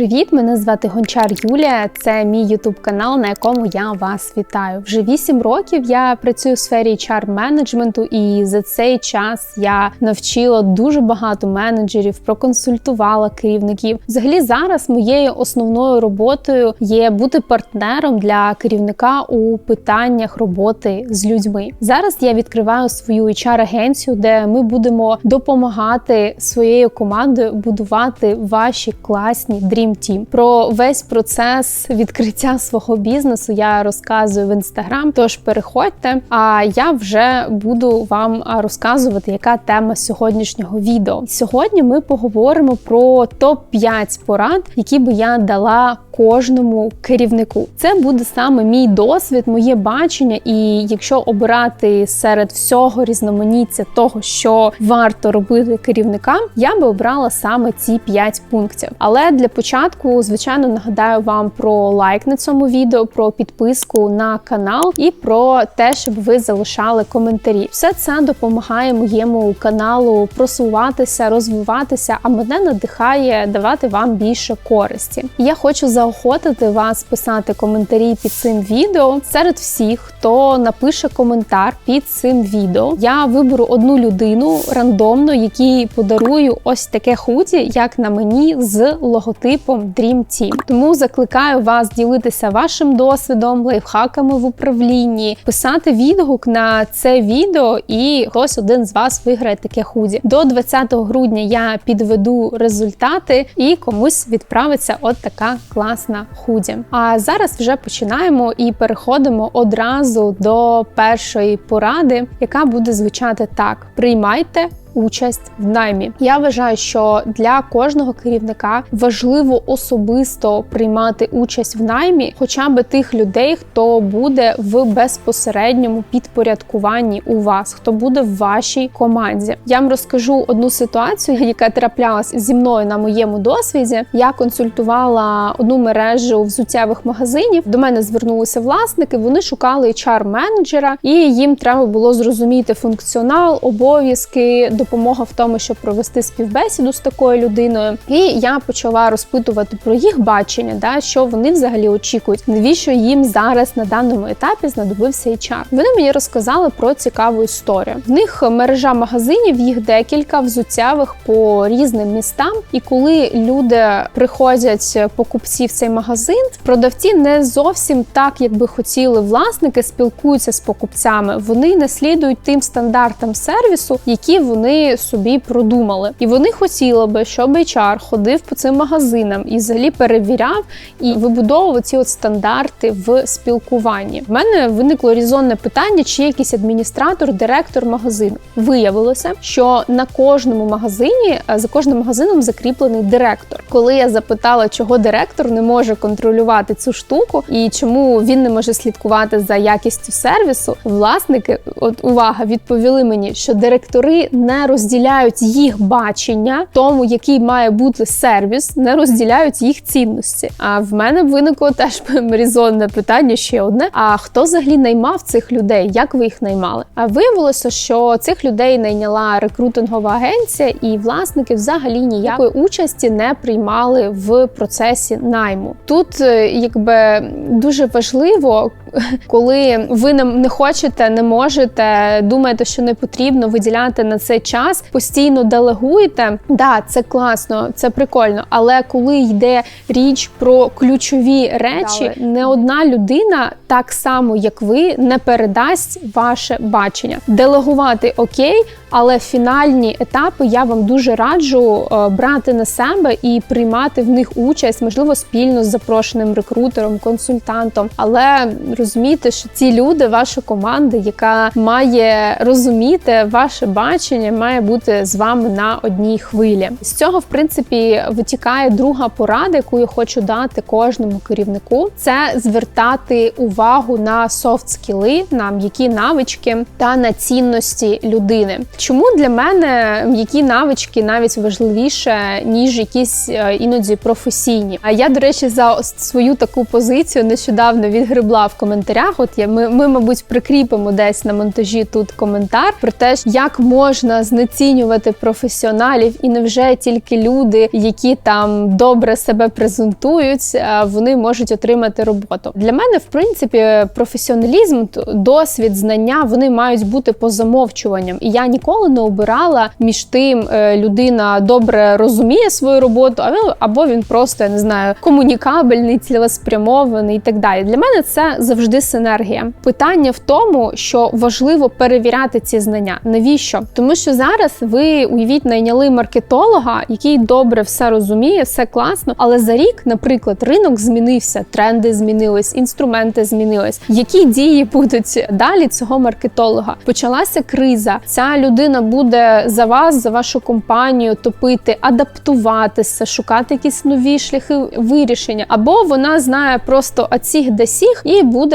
Привіт! Мене звати Гончар Юлія. Це мій ютуб канал, на якому я вас вітаю. Вже 8 років я працюю в сфері hr менеджменту, і за цей час я навчила дуже багато менеджерів, проконсультувала керівників. Взагалі, зараз моєю основною роботою є бути партнером для керівника у питаннях роботи з людьми. Зараз я відкриваю свою hr агенцію де ми будемо допомагати своєю командою будувати ваші класні Dream Team. Про весь процес відкриття свого бізнесу я розказую в інстаграм. Тож переходьте. А я вже буду вам розказувати, яка тема сьогоднішнього відео. Сьогодні ми поговоримо про топ 5 порад, які би я дала кожному керівнику. Це буде саме мій досвід, моє бачення. І якщо обирати серед всього різноманіття того, що варто робити керівникам, я би обрала саме ці 5 пунктів. Але для початку, звичайно, нагадаю вам про лайк на цьому відео, про підписку на канал і про те, щоб ви залишали коментарі. Все це допомагає моєму каналу просуватися, розвиватися, а мене надихає давати вам більше користі. Я хочу заохотити вас писати коментарі під цим відео. Серед всіх, хто напише коментар під цим відео, я виберу одну людину рандомно, якій подарую ось таке худі, як на мені з логотипом Dream Team. Тому закликаю вас ділитися вашим досвідом, лайфхаками в управлінні, писати відгук на це відео, і хтось один з вас виграє таке худі. До 20 грудня я підведу результати і комусь відправиться от така класна худі. А зараз вже починаємо і переходимо одразу до першої поради, яка буде звучати так: приймайте участь в наймі. Я вважаю, що для кожного керівника важливо особисто приймати участь в наймі, хоча б тих людей, хто буде в безпосередньому підпорядкуванні у вас, хто буде в вашій команді. Я вам розкажу одну ситуацію, яка траплялась зі мною на моєму досвіді. Я консультувала одну мережу взуттєвих магазинів. До мене звернулися власники. Вони шукали hr менеджера і їм треба було зрозуміти функціонал, обов'язки допомога в тому, щоб провести співбесіду з такою людиною. І я почала розпитувати про їх бачення, да що вони взагалі очікують, навіщо їм зараз на даному етапі знадобився HR. Вони мені розказали про цікаву історію. В них мережа магазинів, їх декілька взуттєвих по різним містам. І коли люди приходять покупці в цей магазин, продавці не зовсім так, як би хотіли власники, спілкуються з покупцями. Вони не слідують тим стандартам сервісу, які вони вони собі продумали. І вони хотіли би, щоб HR ходив по цим магазинам і взагалі перевіряв і вибудовував ці от стандарти в спілкуванні. В мене виникло різонне питання, чи якийсь адміністратор, директор магазину. Виявилося, що на кожному магазині за кожним магазином закріплений директор. Коли я запитала, чого директор не може контролювати цю штуку і чому він не може слідкувати за якістю сервісу, власники, от увага, відповіли мені, що директори не розділяють їх бачення, тому який має бути сервіс, не розділяють їх цінності. А в мене виникло теж резонне питання ще одне: а хто взагалі наймав цих людей? Як ви їх наймали? А виявилося, що цих людей найняла рекрутингова агенція, і власники взагалі ніякої участі не приймали в процесі найму. Тут е, якби дуже важливо, коли ви не хочете, не можете, думаєте, що не потрібно виділяти на цей час, постійно делегуєте. Да, це класно, це прикольно. Але коли йде річ про ключові речі, не одна людина, так само як ви, не передасть ваше бачення. Делегувати окей, але фінальні етапи я вам дуже раджу е, брати на себе і приймати в них участь, можливо, спільно з запрошеним рекрутером, консультантом. Але розуміти, що ці люди, ваша команда, яка має розуміти ваше бачення, має бути з вами на одній хвилі. З цього, в принципі, витікає друга порада, яку я хочу дати кожному керівнику: це звертати увагу на софт скіли, на м'які навички та на цінності людини. Чому для мене м'які навички навіть важливіше ніж якісь іноді професійні? А я, до речі, за свою таку позицію нещодавно відгребла в коментарі коментарях. От я ми, ми, мабуть, прикріпимо десь на монтажі тут коментар про те, як можна знецінювати професіоналів, і невже тільки люди, які там добре себе презентують, е, вони можуть отримати роботу. Для мене, в принципі, професіоналізм, досвід, знання вони мають бути по замовчуванням. І я ніколи не обирала між тим, е, людина добре розуміє свою роботу, або він просто я не знаю комунікабельний, цілеспрямований і так далі. Для мене це завжди синергія. Питання в тому, що важливо перевіряти ці знання. Навіщо? Тому що зараз ви уявіть, найняли маркетолога, який добре все розуміє, все класно. Але за рік, наприклад, ринок змінився, тренди змінились, інструменти змінились. Які дії будуть далі цього маркетолога? Почалася криза. Ця людина буде за вас, за вашу компанію топити, адаптуватися, шукати якісь нові шляхи вирішення, або вона знає просто оціх десіх і буде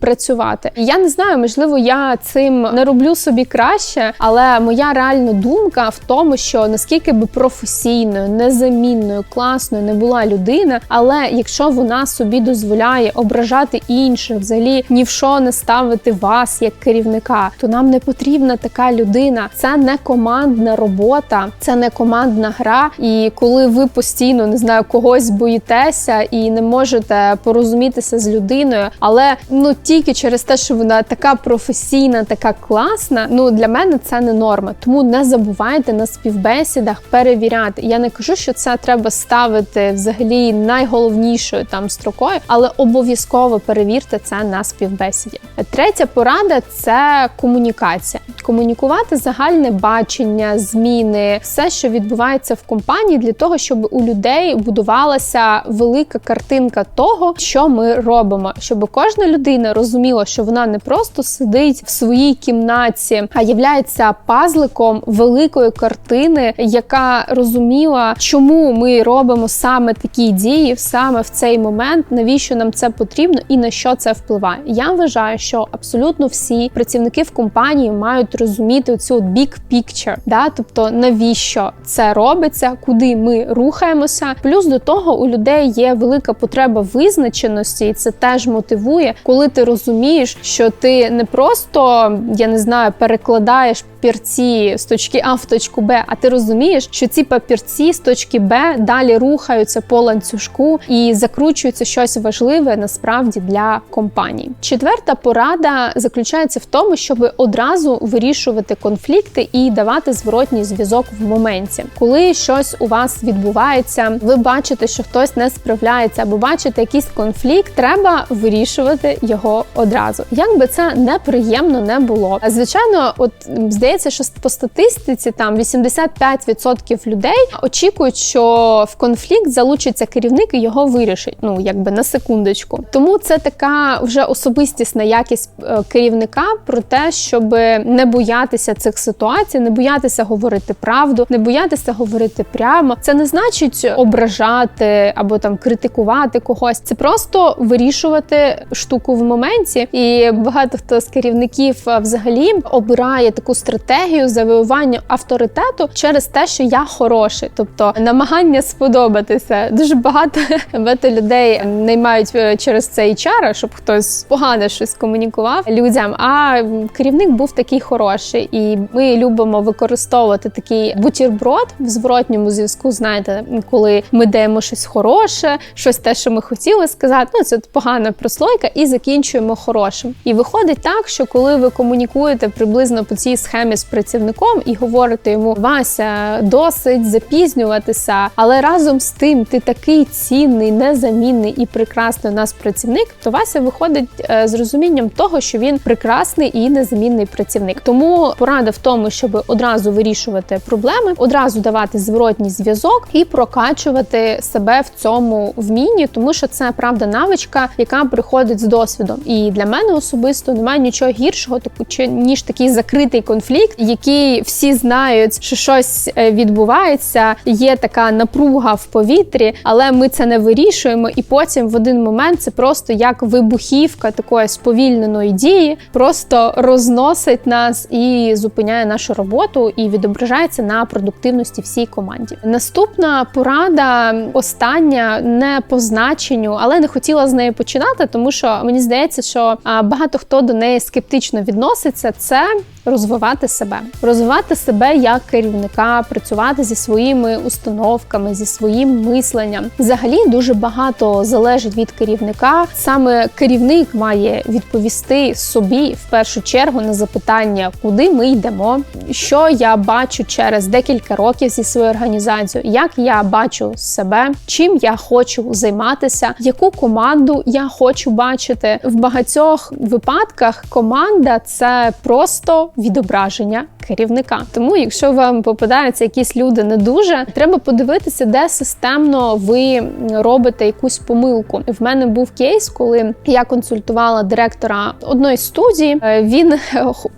працювати. Я не знаю, можливо, я цим не роблю собі краще, але моя реальна думка в тому, що наскільки би професійною, незамінною, класною не була людина, але якщо вона собі дозволяє ображати інших, взагалі ні в що не ставити вас як керівника, то нам не потрібна така людина. Це не командна робота, це не командна гра. І коли ви постійно не знаю когось боїтеся і не можете порозумітися з людиною, але ну тільки через те, що вона така професійна, така класна. Ну для мене це не норма. Тому не забувайте на співбесідах перевіряти. Я не кажу, що це треба ставити взагалі найголовнішою там строкою, але обов'язково перевірте це на співбесіді. Третя порада це комунікація. Комунікувати загальне бачення, зміни, все, що відбувається в компанії, для того, щоб у людей будувалася велика картинка того, що ми робимо, щоб кожна людина розуміла, що вона не просто сидить в своїй кімнаті, а являється пазликом великої картини, яка розуміла, чому ми робимо саме такі дії, саме в цей момент, навіщо нам це потрібно і на що це впливає. Я вважаю, що абсолютно всі працівники в компанії мають розуміти цю big picture, да, тобто навіщо це робиться, куди ми рухаємося. Плюс до того у людей є велика потреба визначеності, і це теж мотивує, коли ти розумієш, що ти не просто я не знаю, перекладаєш папірці з точки А в точку Б, а ти розумієш, що ці папірці з точки Б далі рухаються по ланцюжку і закручується щось важливе насправді для компанії. Четверта порада заключається в тому, щоб одразу вирішувати конфлікти і давати зворотній зв'язок в моменті, коли щось у вас відбувається, ви бачите, що хтось не справляється, або бачите якийсь конфлікт, треба вирішувати його одразу. Як би це неприємно не було. Звичайно, от здається, здається, що по статистиці там 85% людей очікують, що в конфлікт залучиться керівник і його вирішить. Ну якби на секундочку. Тому це така вже особистісна якість е, керівника про те, щоб не боятися цих ситуацій, не боятися говорити правду, не боятися говорити прямо. Це не значить ображати або там критикувати когось. Це просто вирішувати штуку в моменті. І багато хто з керівників взагалі обирає таку стратегію стратегію завоювання авторитету через те, що я хороший, тобто намагання сподобатися. Дуже багато багато людей наймають е, через цей HR, щоб хтось погано щось комунікував людям. А керівник був такий хороший, і ми любимо використовувати такий бутірброд в зворотньому зв'язку. Знаєте, коли ми даємо щось хороше, щось те, що ми хотіли сказати. Ну це погана прослойка, і закінчуємо хорошим. І виходить так, що коли ви комунікуєте приблизно по цій схемі з працівником і говорити йому Вася, досить запізнюватися, але разом з тим ти такий цінний, незамінний і прекрасний у нас працівник, то Вася виходить е, з розумінням того, що він прекрасний і незамінний працівник. Тому порада в тому, щоб одразу вирішувати проблеми, одразу давати зворотній зв'язок і прокачувати себе в цьому вмінні, тому що це правда навичка, яка приходить з досвідом. І для мене особисто немає нічого гіршого, ніж такий закритий конфлікт конфлікт, який всі знають, що щось е, відбувається. Є така напруга в повітрі, але ми це не вирішуємо. І потім в один момент це просто як вибухівка такої сповільненої дії, просто розносить нас і зупиняє нашу роботу, і відображається на продуктивності всій команді. Наступна порада, остання, не по значенню, але не хотіла з неї починати, тому що мені здається, що багато хто до неї скептично відноситься. Це розвивати себе, розвивати себе як керівника, працювати зі своїми установками, зі своїм мисленням. Взагалі дуже багато залежить від керівника. Саме керівник має відповісти собі в першу чергу на запитання, куди ми йдемо, що я бачу через декілька років зі своєю організацією, як я бачу себе, чим я хочу займатися, яку команду я хочу бачити в багатьох випадках. Команда це просто відображення керівника. Тому, якщо вам попадаються якісь люди не дуже, треба подивитися, де системно ви робите якусь помилку. В мене був кейс, коли я консультувала директора одної студії. Е, Він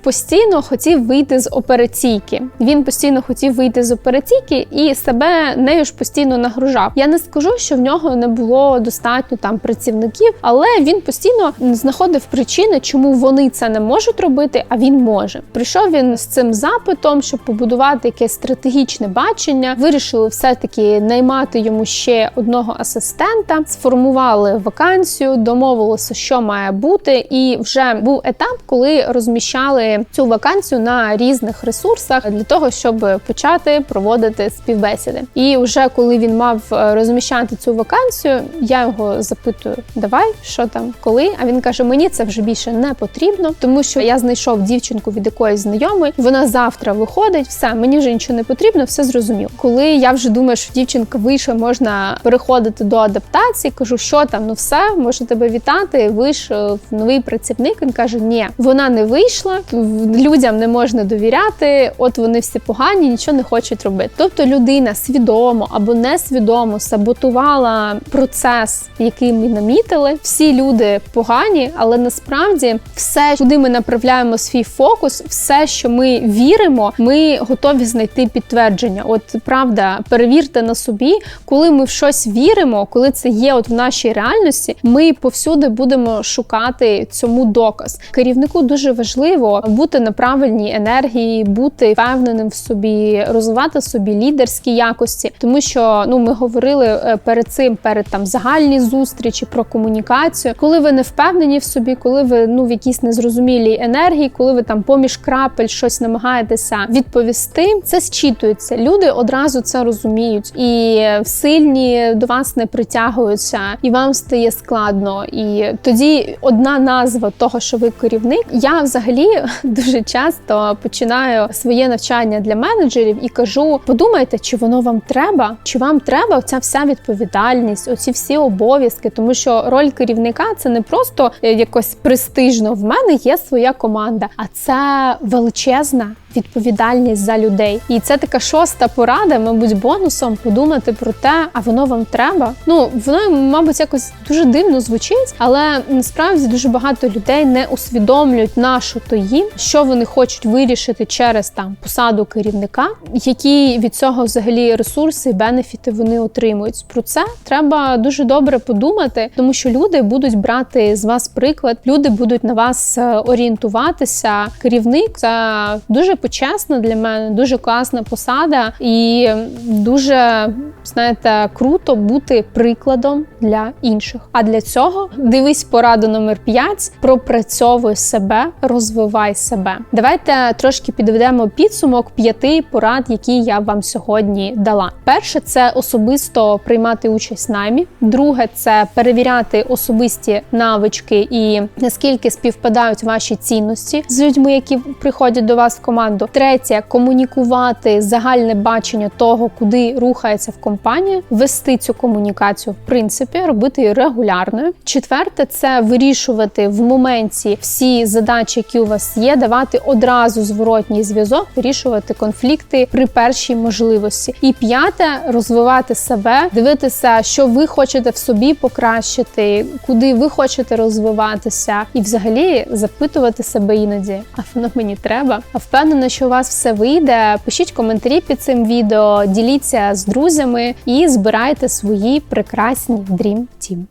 постійно хотів вийти з операційки. Він постійно хотів вийти з операційки і себе нею ж постійно нагружав. Я не скажу, що в нього не було достатньо там працівників, але він постійно знаходив причини, чому вони це не можуть робити, а він може. Прийшов він з цим запитом, щоб побудувати якесь стратегічне бачення. Вирішили все-таки наймати йому ще одного асистента, сформували вакансію, домовилися, що має бути, і вже був етап, коли розміщали цю вакансію на різних ресурсах для того, щоб почати проводити співбесіди. І вже коли він мав е, розміщати цю вакансію, я його запитую: давай, що там, коли? А він каже: Мені це вже більше не потрібно, тому що я знайшов дівчинку від якоїсь знайомої. Вона завтра виходить, все мені вже нічого не потрібно, все зрозуміло. Коли я вже думаю, що дівчинка вийшла, можна переходити до адаптації. Кажу, що там, ну все, можу тебе вітати. Вийшов новий працівник. Він каже: Ні, вона не вийшла, людям не можна довіряти. От вони всі погані, нічого не хочуть робити. Тобто людина свідомо або несвідомо саботувала процес, який ми намітили. Всі люди погані, але насправді все, куди ми направляємо свій фокус, все, що ми віримо, ми готові знайти підтвердження. От правда, перевірте на собі, коли ми в щось віримо, коли це є от в нашій реальності, ми повсюди будемо шукати цьому доказ. Керівнику дуже важливо бути на правильній енергії, бути впевненим в собі, розвивати собі лідерські якості, тому що ну ми говорили е, перед цим, перед там загальні зустрічі про комунікацію, коли ви не впевнені в собі, коли ви ну в якійсь незрозумілій енергії, коли ви там поміж крапель щось намагаєтеся відповісти, це зчитується. Люди одразу це розуміють, і сильні до вас не притягуються, і вам стає складно. І тоді одна назва того, що ви керівник. Я взагалі дуже часто починаю своє навчання для менеджерів і кажу: подумайте, чи воно вам треба, чи вам треба оця вся відповідальність, оці всі обов'язки, тому що роль керівника це не просто е, якось престижно. В мене є своя команда, а це величезна відповідальність за людей. І це така шоста порада, мабуть, бонусом подумати про те, а воно вам треба. Ну воно, мабуть, якось дуже дивно звучить, але насправді дуже багато людей не усвідомлюють нашу то їм, що вони хочуть вирішити через там посаду керівника, які від цього взагалі ресурси бенефіти вони отримують. Про це треба дуже добре подумати, тому що люди будуть брати з вас приклад, люди будуть на вас е, орієнтуватися. Керівник це дуже почесна для мене, дуже класна посада, і дуже знаєте, круто бути прикладом для інших. А для цього дивись пораду номер 5 пропрацьовуй себе, розвивай себе. Давайте трошки підведемо підсумок п'яти порад, які я вам сьогодні дала. Перше це особисто приймати участь в наймі. Друге це перевіряти особисті навички і наскільки співпадають ваші цінності з людьми, які приходять до вас в команду. Третє комунікувати загальне бачення того, куди рухається в компанія, вести цю комунікацію в принципі, робити її регулярною. Четверте це вирішувати в моменті всі задачі, які у вас є, давати одразу зворотній зв'язок, вирішувати конфлікти при першій можливості. І п'яте розвивати себе, дивитися, що ви хочете в собі покращити, куди ви хочете розвиватися, і взагалі запитувати себе іноді, а воно мені треба. А впевнена впевнена, що у вас все вийде. Пишіть коментарі під цим відео, діліться з друзями і збирайте свої прекрасні Dream Team.